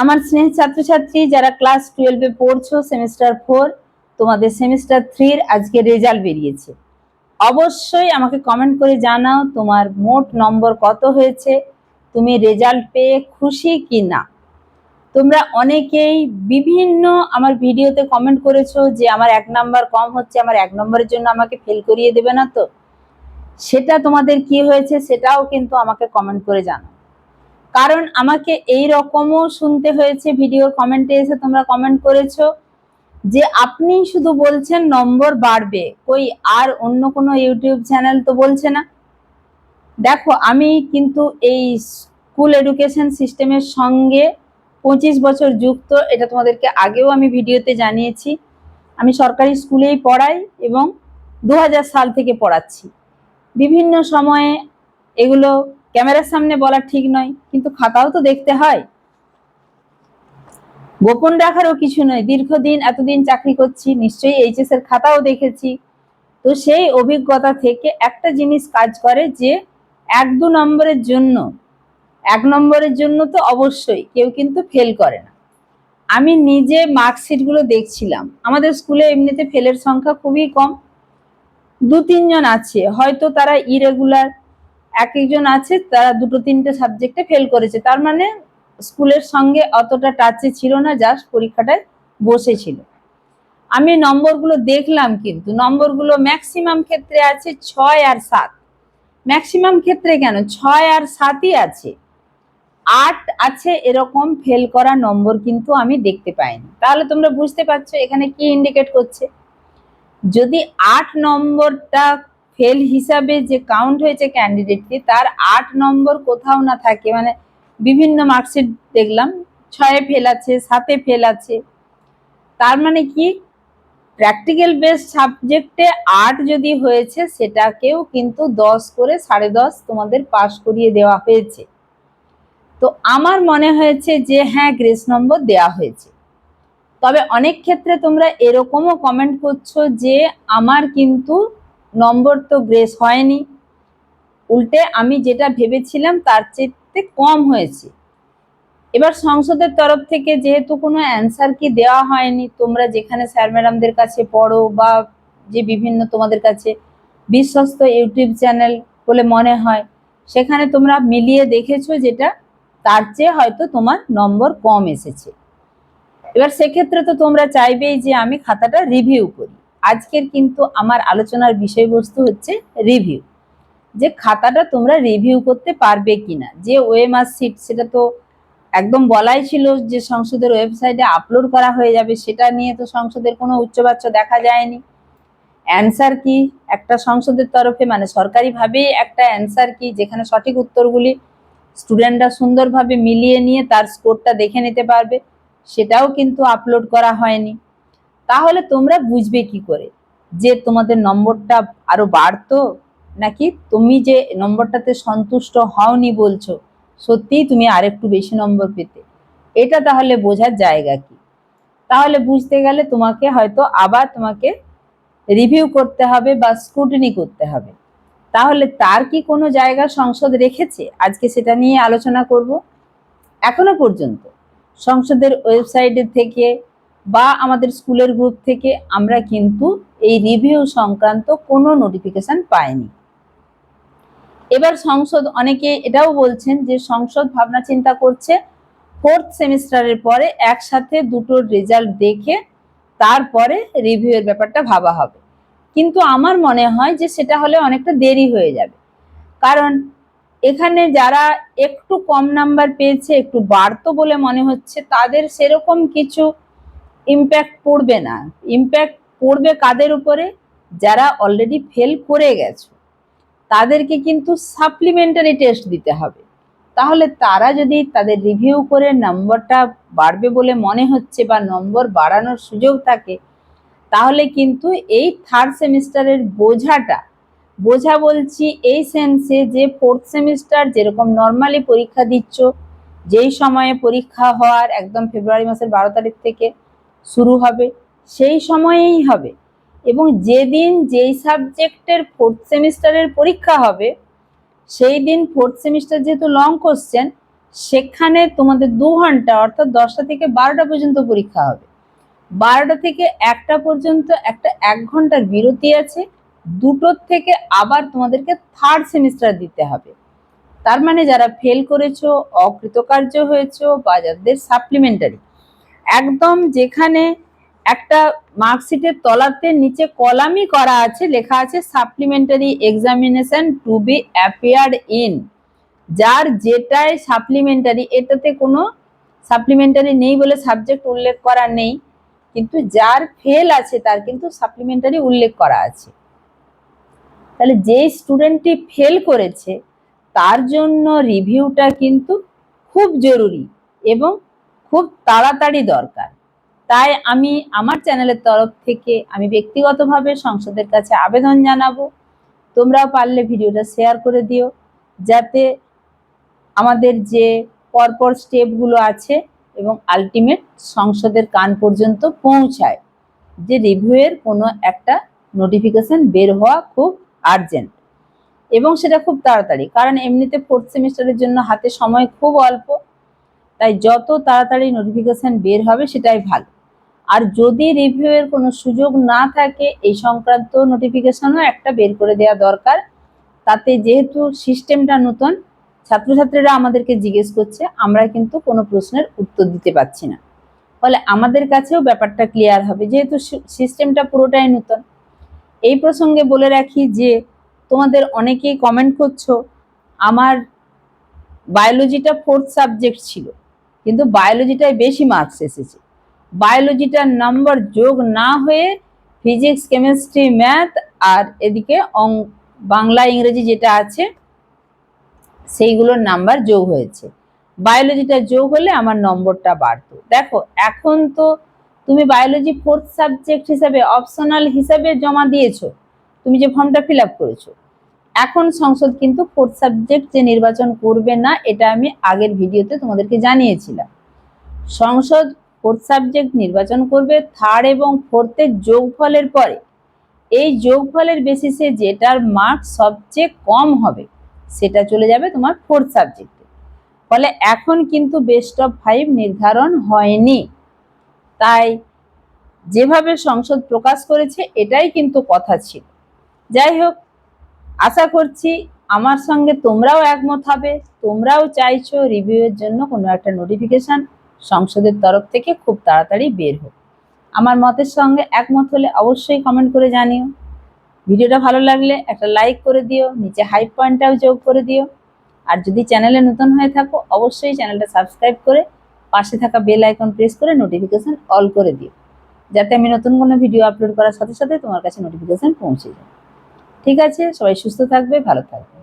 আমার স্নেহ ছাত্রছাত্রী, যারা ক্লাস টুয়েলভে পড়ছো সেমিস্টার ফোর তোমাদের সেমিস্টার থ্রির আজকে রেজাল্ট বেরিয়েছে। অবশ্যই আমাকে কমেন্ট করে জানাও তোমার মোট নম্বর কত হয়েছে, তুমি রেজাল্ট পেয়ে খুশি কি না তোমরা অনেকেই বিভিন্ন আমার ভিডিওতে কমেন্ট করেছ যে আমার এক নাম্বার কম হচ্ছে, আমার এক নম্বরের জন্য আমাকে ফেল করিয়ে দেবে না তো? সেটা তোমাদের কি হয়েছে সেটাও কিন্তু আমাকে কমেন্ট করে জানাও। কারণ আমাকে এই রকমও শুনতে হয়েছে ভিডিওর কমেন্টে এসে তোমরা কমেন্ট করেছ যে আপনি শুধু বলছেন নম্বর বাড়বে। কই, আর অন্য কোনো ইউটিউব চ্যানেল তো বলছে না। দেখো, আমি কিন্তু এই স্কুল এডুকেশন সিস্টেমের সঙ্গে পঁচিশ বছর যুক্ত, এটা তোমাদেরকে আগেও আমি ভিডিওতে জানিয়েছি। আমি সরকারি স্কুলেই পড়াই এবং দু হাজার সাল থেকে পড়াচ্ছি। বিভিন্ন সময়ে এগুলো ক্যামেরার সামনে বলা ঠিক নয়, কিন্তু খাতাও তো দেখতে হয়। গোপন রাখারও কিছু নয়, দীর্ঘদিন এতদিন চাকরি করছি, নিশ্চয়ই এইচএস এর খাতাও দেখেছি। তো সেই অভিজ্ঞতা থেকে একটা জিনিস কাজ করে যে, এক দু নম্বরের জন্য, এক নম্বরের জন্য তো অবশ্যই, কেউ কিন্তু ফেল করে না। আমি নিজে মার্কশিটগুলো দেখছিলাম, আমাদের স্কুলে এমনিতে ফেলের সংখ্যা খুবই কম। দু তিনজন আছে, হয়তো তারা ইরেগুলার এক একজন আছে, তারা দুটো তিনটে সাবজেক্টে ফেল করেছে। তার মানে স্কুলের সঙ্গে অতটা টাচে ছিল না জাস্ট পরীক্ষাটায় বসেছিল আমি নম্বরগুলো দেখলাম কিন্তু, নম্বরগুলো ম্যাক্সিমাম ক্ষেত্রে আছে ছয় আর সাত। ম্যাক্সিমাম ক্ষেত্রে কেন? ছয় আর সাতই আছে। আট আছে এরকম ফেল করা নম্বর কিন্তু আমি দেখতে পাইনি। তাহলে তোমরা বুঝতে পারছ এখানে কি ইন্ডিকেট করছে। যদি আট নম্বরটা ফেল হিসাবে যে কাউন্ট হয়েছে ক্যান্ডিডেটকে তার আট নম্বর কোথাও না থাকে। মানে বিভিন্ন মার্কশিট দেখলাম, ছয়ে ফেল আছে, সাতে ফেল আছে। তার মানে কি? প্র্যাকটিক্যাল বেসড সাবজেক্টে আট যদি হয়েছে, সেটাকেও কিন্তু দশ করে সাড়ে দশ তোমাদের পাশ করিয়ে দেওয়া হয়েছে। তো আমার মনে হয়েছে যে হ্যাঁ গ্রেস নম্বর দেওয়া হয়েছে। তবে অনেক ক্ষেত্রে তোমরা এরকমও কমেন্ট করছ যে, আমার কিন্তু নম্বর তো গ্রেস হয়নি। উল্টে আমি যেটা ভেবেছিলাম তার চেয়ে কম হয়েছে। এবার সংসদের তরফ থেকে যেহেতু কোনো অ্যান্সার কি দেওয়া হয়নি, তোমরা যেখানে স্যার ম্যাডামদের কাছে পড়ো বা যে বিভিন্ন তোমাদের কাছে বিশ্বস্ত ইউটিউব চ্যানেল বলে মনে হয়, সেখানে তোমরা মিলিয়ে দেখেছ যেটা, তার চেয়ে হয়তো তোমার নম্বর কম এসেছে। এবার সেক্ষেত্রে তো তোমরা চাইবেই যে আমি খাতাটা রিভিউ করি। আজকের কিন্তু আমার আলোচনার বিষয়বস্তু হচ্ছে রিভিউ যে খাতাটা তোমরা রিভিউ করতে পারবে কিনা। যে ওয়েমার সিট সেটা তো একদম বলাই ছিল যে সংসদের ওয়েবসাইটে আপলোড করা হয়ে যাবে, সেটা নিয়ে তো সংসদের কোনো উচ্চবাচ্য দেখা যায়নি। অ্যান্সার কি? একটা সংসদের তরফে মানে সরকারিভাবেই একটা অ্যান্সার কি? যেখানে সঠিক উত্তরগুলি স্টুডেন্টরা সুন্দরভাবে মিলিয়ে নিয়ে তার স্কোরটা দেখে নিতে পারবে। সেটাও কিন্তু আপলোড করা হয়নি। তাহলে তোমরা বুঝবে কি করে? যে তোমাদের নম্বরটা আরও বাড়তো নাকি? তুমি যে নম্বরটাতে সন্তুষ্ট হওনি বলছো, সত্যিই তুমি আরেকটু বেশি নম্বর পেতে। এটা তাহলে বোঝার জায়গা কি? তাহলে বুঝতে গেলে তোমাকে হয়তো আবার তোমাকে রিভিউ করতে হবে বা স্ক্রুটিনি করতে হবে। তাহলে তার কি কোনো জায়গা সংসদ রেখেছে? আজকে সেটা নিয়ে আলোচনা করব। এখনও পর্যন্ত সংসদের ওয়েবসাইটের থেকে বা আমাদের স্কুলের গ্রুপ থেকে আমরা কিন্তু এই রিভিউ সংক্রান্ত কোনো নোটিফিকেশন পাইনি। এবার সংসদ, অনেকে এটাও বলছেন যে সংসদ ভাবনা চিন্তা করছে ফোর্থ সেমিস্টারের পরে একসাথে দুটোর রেজাল্ট দেখে তারপরে রিভিউয়ের ব্যাপারটা ভাবা হবে। কিন্তু আমার মনে হয় যে সেটা হলে অনেকটা দেরি হয়ে যাবে। কারণ এখানে যারা একটু কম নাম্বার পেয়েছে, একটু বাড়তো বলে মনে হচ্ছে, তাদের সেরকম কিছু ইম্প্যাক্ট পড়বে না। ইম্প্যাক্ট পড়বে কাদের উপরে? যারা অলরেডি ফেল করে গেছো। তাদেরকে কিন্তু সাপ্লিমেন্টারি টেস্ট দিতে হবে। তাহলে তারা যদি তাদের রিভিউ করে নম্বরটা বাড়বে বলে মনে হচ্ছে বা নম্বর বাড়ানোর সুযোগ থাকে, তাহলে কিন্তু এই থার্ড সেমিস্টারের বোঝাটা, বোঝা বলছি এই সেন্সে যে ফোর্থ সেমিস্টার যেরকম নর্মালি পরীক্ষা দিচ্ছ, যেই সময়ে পরীক্ষা হওয়ার একদম ফেব্রুয়ারি মাসের বারো তারিখ থেকে শুরু হবে, সেই সময়েই হবে। এবং যেদিন যেই সাবজেক্টের ফোর্থ সেমিস্টারের পরীক্ষা হবে, সেই দিন ফোর্থ সেমিস্টার যেহেতু লং কোশ্চেন সেখানে তোমাদের দু ঘণ্টা, অর্থাৎ দশটা থেকে বারোটা পর্যন্ত পরীক্ষা হবে। বারোটা থেকে একটা পর্যন্ত একটা এক ঘণ্টার বিরতি আছে দুটোর থেকে আবার তোমাদেরকে থার্ড সেমিস্টার দিতে হবে। তার মানে যারা ফেল করেছ, অকৃতকার্য হয়েছো বা যাদের সাপ্লিমেন্টারি একদম যেখানে একটা মার্কশিটের তলাতে নিচে কলামই করা আছে, লেখা আছে supplementary examination to be appeared in যার যেটাই সাপ্লিমেন্টারি এটাতে কোনো সাপ্লিমেন্টারি নেই বলে সাবজেক্ট উল্লেখ করা নেই, কিন্তু যার ফেল আছে তার কিন্তু সাপ্লিমেন্টারি উল্লেখ করা আছে। তাহলে যে স্টুডেন্টটি ফেল করেছে, তার জন্য রিভিউটা কিন্তু খুব জরুরি এবং খুব তাড়াতাড়ি দরকার। তাই আমি আমার চ্যানেলের তরফ থেকে আমি ব্যক্তিগতভাবে সংসদের কাছে আবেদন জানাব। তোমরাও পারলে ভিডিওটা শেয়ার করে দিও, যাতে আমাদের যে পরপর স্টেপগুলো আছে এবং আলটিমেট সংসদের কান পর্যন্ত পৌঁছায়। যে রিভিউয়ের কোনো একটা নোটিফিকেশন বের হওয়া খুব আর্জেন্ট এবং সেটা খুব তাড়াতাড়ি। কারণ এমনিতে ফোর্থ সেমিস্টারের জন্য হাতে সময় খুব অল্প। তাই যত তাড়াতাড়ি নোটিফিকেশন বের হবে সেটাই ভালো। আর যদি রিভিউয়ের কোনো সুযোগ না থাকে, এই সংক্রান্ত নোটিফিকেশনও একটা বের করে দেওয়া দরকার। তাতে যেহেতু সিস্টেমটা নতুন, ছাত্রছাত্রীরা আমাদেরকে জিজ্ঞেস করছে, আমরা কিন্তু কোনো প্রশ্নের উত্তর দিতে পারছি না। ফলে আমাদের কাছেও ব্যাপারটা ক্লিয়ার হবে, যেহেতু সিস্টেমটা পুরোটাই নতুন। এই প্রসঙ্গে বলে রাখি যে, তোমাদের অনেকেই কমেন্ট করছ, আমার বায়োলজিটা ফোর্থ সাবজেক্ট ছিল। কিন্তু বায়োলজিটায় বেশি মার্কস এসেছে। বায়োলজিটার নাম্বার যোগ না হয়ে ফিজিক্স কেমিস্ট্রি ম্যাথ আর এদিকে অং, বাংলা, ইংরেজি যেটা আছে, সেইগুলোর নাম্বার যোগ হয়েছে। বায়োলজিটা যোগ হলে আমার নম্বরটা বাড়তো। দেখো, এখন তো তুমি বায়োলজি ফোর্থ সাবজেক্ট হিসাবে অপশনাল হিসাবে জমা দিয়েছ, তুমি যে ফর্মটা ফিল আপ করেছ এখন সংসদ কিন্তু ফোর্থ সাবজেক্ট যে নির্বাচন করবে না, এটা আমি আগের ভিডিওতে তোমাদেরকে জানিয়েছিলাম। সংসদ ফোর্থ সাবজেক্ট নির্বাচন করবে থার্ড এবং ফোর্থের যোগফলের পরে। এই যোগফলের বেসিসে যেটার মার্ক সবচেয়ে কম হবে, সেটা চলে যাবে তোমার ফোর্থ সাবজেক্টে ফলে এখন কিন্তু বেস্ট অফ ফাইভ নির্ধারণ হয়নি। তাই যেভাবে সংসদ প্রকাশ করেছে, এটাই কিন্তু কথা ছিল। যাই হোক আশা করছি আমার সঙ্গে তোমরাও একমত হবে। তোমরাও চাইছো রিভিউয়ের জন্য কোনো একটা নোটিফিকেশন সংসদের তরফ থেকে খুব তাড়াতাড়ি বের হোক। আমার মতের সঙ্গে একমত হলে অবশ্যই কমেন্ট করে জানিও। ভিডিওটা ভালো লাগলে একটা লাইক করে দিও, নিচে হাই পয়েন্টটাও যোগ করে দিও। আর যদি চ্যানেলে নতুন হয়ে থাকো, অবশ্যই চ্যানেলটা সাবস্ক্রাইব করে পাশে থাকা বেল আইকন প্রেস করে নোটিফিকেশন অল করে দিও। যাতে আমি নতুন কোনো ভিডিও আপলোড করার সাথে সাথে তোমার কাছে নোটিফিকেশান পৌঁছে যায়। ঠিক আছে? সবাই সুস্থ থাকবে ভালো থাকবে।